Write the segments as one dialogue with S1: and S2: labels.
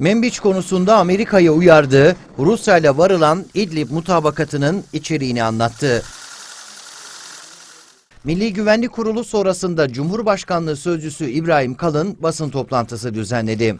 S1: Menbiç konusunda Amerika'yı uyardı, Rusya ile varılan İdlib mutabakatının içeriğini anlattı. Milli Güvenlik Kurulu sonrasında Cumhurbaşkanlığı Sözcüsü İbrahim Kalın basın toplantısı düzenledi.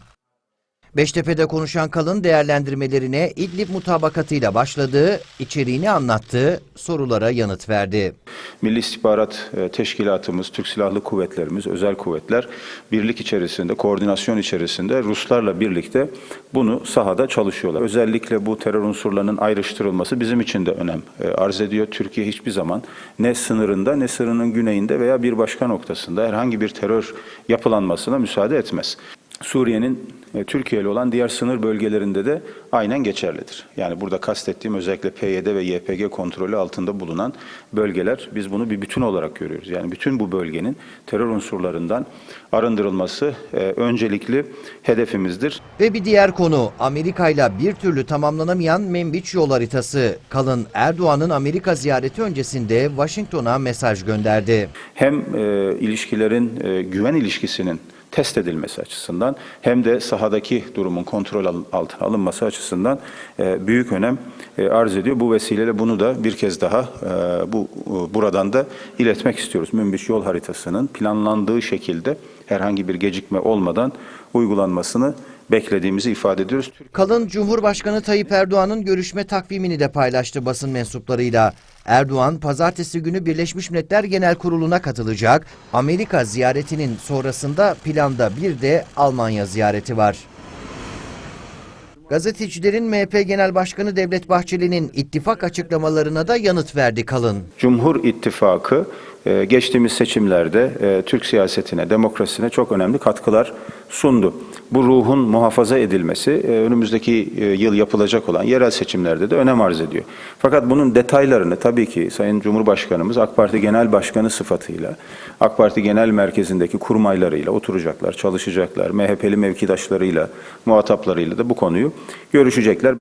S1: Beştepe'de konuşan Kalın değerlendirmelerine İdlib mutabakatıyla başladığı, içeriğini anlattığı sorulara yanıt verdi.
S2: Milli İstihbarat e, Teşkilatımız, Türk Silahlı Kuvvetlerimiz, özel kuvvetler birlik içerisinde, koordinasyon içerisinde Ruslarla birlikte bunu sahada çalışıyorlar. Özellikle bu terör unsurlarının ayrıştırılması bizim için de önem e, arz ediyor. Türkiye hiçbir zaman ne sınırında ne sınırının güneyinde veya bir başka noktasında herhangi bir terör yapılanmasına müsaade etmez. Suriye'nin e, Türkiye ile olan diğer sınır bölgelerinde de aynen geçerlidir. Yani burada kastettiğim özellikle PYD ve YPG kontrolü altında bulunan bölgeler biz bunu bir bütün olarak görüyoruz. Yani bütün bu bölgenin terör unsurlarından arındırılması e, öncelikli hedefimizdir.
S1: Ve bir diğer konu Amerika ile bir türlü tamamlanamayan Menbiç yol haritası. Kalın Erdoğan'ın Amerika ziyareti öncesinde Washington'a mesaj gönderdi.
S2: Hem e, ilişkilerin e, güven ilişkisinin test edilmesi açısından hem de sahadaki durumun kontrol al- altına alınması açısından e, büyük önem e, arz ediyor. Bu vesileyle bunu da bir kez daha e, bu buradan da iletmek istiyoruz. Münbiş yol haritasının planlandığı şekilde herhangi bir gecikme olmadan uygulanmasını beklediğimizi ifade ediyoruz.
S1: Kalın Cumhurbaşkanı Tayyip Erdoğan'ın görüşme takvimini de paylaştı basın mensuplarıyla. Erdoğan pazartesi günü Birleşmiş Milletler Genel Kurulu'na katılacak. Amerika ziyaretinin sonrasında planda bir de Almanya ziyareti var. Gazetecilerin MHP Genel Başkanı Devlet Bahçeli'nin ittifak açıklamalarına da yanıt verdi Kalın.
S2: Cumhur İttifakı e, geçtiğimiz seçimlerde e, Türk siyasetine, demokrasisine çok önemli katkılar sundu. Bu ruhun muhafaza edilmesi e, önümüzdeki e, yıl yapılacak olan yerel seçimlerde de önem arz ediyor. Fakat bunun detaylarını tabii ki Sayın Cumhurbaşkanımız AK Parti Genel Başkanı sıfatıyla AK Parti Genel Merkezi'ndeki kurmaylarıyla oturacaklar, çalışacaklar. MHP'li mevkidaşlarıyla, muhataplarıyla da bu konuyu görüşecekler.